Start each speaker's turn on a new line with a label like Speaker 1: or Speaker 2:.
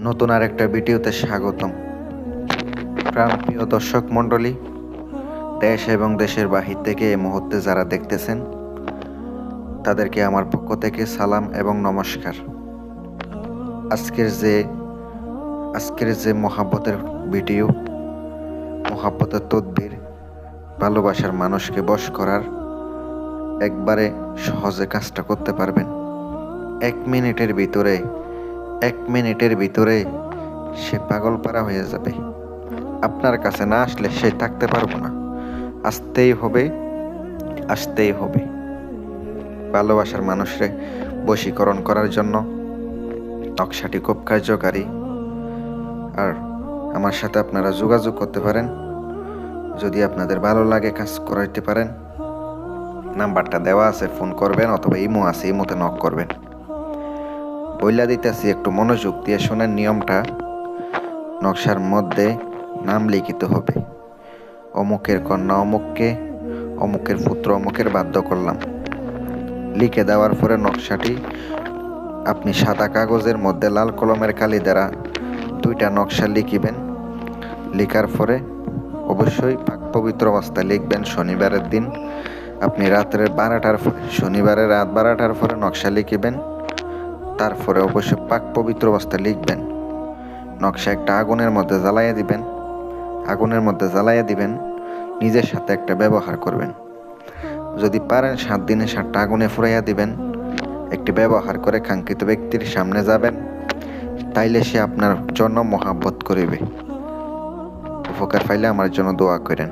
Speaker 1: নতুন আর একটা ভিডিওতে স্বাগতম। প্রাণপ্রিয় দর্শক মণ্ডলী, দেশ এবং দেশের বাহির থেকে এই মুহূর্তে যারা দেখতেছেন, তাদেরকে আমার পক্ষ থেকে সালাম এবং নমস্কার। আজকের যে আজকের যে মহাব্বতের ভিডিও, মহাব্বতের তদ্বির, ভালোবাসার মানুষকে বশ করার, একবারে সহজে কাজটা করতে পারবেন। এক মিনিটের ভিতরে এক মিনিটের ভিতরে সে পাগল পারা হয়ে যাবে। আপনার কাছে না আসলে সে থাকতে পারব না। আসতেই হবে আসতেই হবে। ভালোবাসার মানুষরে বশীকরণ করার জন্য নকশাটি খুব কার্যকারী। আর আমার সাথে আপনারা যোগাযোগ করতে পারেন। যদি আপনাদের ভালো লাগে কাজ করাইতে পারেন। নাম্বারটা দেওয়া আছে, ফোন করবেন অথবা ইমো আছে, ইমোতে নক করবেন। বইলা দিতেছি একটু মনোযোগ দিয়ে শোনার নিয়মটা। নকশার মধ্যে নাম লিখিত হবে। অমুকের কন্যা অমুককে, অমুকের পুত্র অমুকের বাধ্য করলাম। লিখে দেওয়ার পরে নকশাটি আপনি সাদা কাগজের মধ্যে লাল কলমের কালি দ্বারা দুইটা নকশা লিখিবেন। লিখার পরে অবশ্যই পাক পবিত্র অবস্থায় লিখবেন শনিবারের দিন। আপনি রাত্রে বারোটার পরে শনিবারে রাত বারোটার পরে নকশা লিখিবেন। তারপরে অবশ্যই পাক পবিত্র অবস্থায় লিখবেন। নকশা একটা আগুনের মধ্যে জ্বালাইয়া দিবেন। আগুনের মধ্যে জ্বালাইয়া দিবেন। নিজের সাথে একটা ব্যবহার করবেন। যদি পারেন সাত দিনে সাতটা আগুনে ফুরাইয়া দিবেন। একটি ব্যবহার করে কাঙ্ক্ষিত ব্যক্তির সামনে যাবেন। তাইলে সে আপনার জন্য মহাব্বত করিবে। উপকার পাইলে আমার জন্য দোয়া করেন।